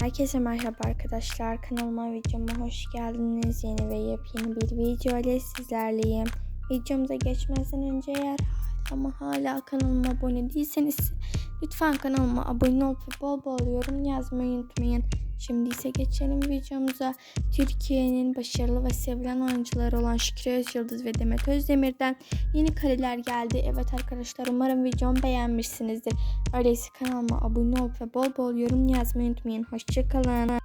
Herkese merhaba arkadaşlar. Kanalıma videoma hoş geldiniz. Yeni ve yepyeni bir video ile sizlerleyim. Videomuza geçmezden önce eğer ama hala kanalıma abone değilseniz lütfen kanalıma abone olup bol bol yorum yazmayı unutmayın. Şimdi ise geçelim videomuza. Türkiye'nin başarılı ve sevilen oyuncuları olan Şükrü Özyıldız ve Demet Özdemir'den yeni kareler geldi. Evet arkadaşlar umarım videomu beğenmişsinizdir. Öyleyse kanalıma abone olup ve bol bol yorum yazmayı unutmayın. Hoşçakalın.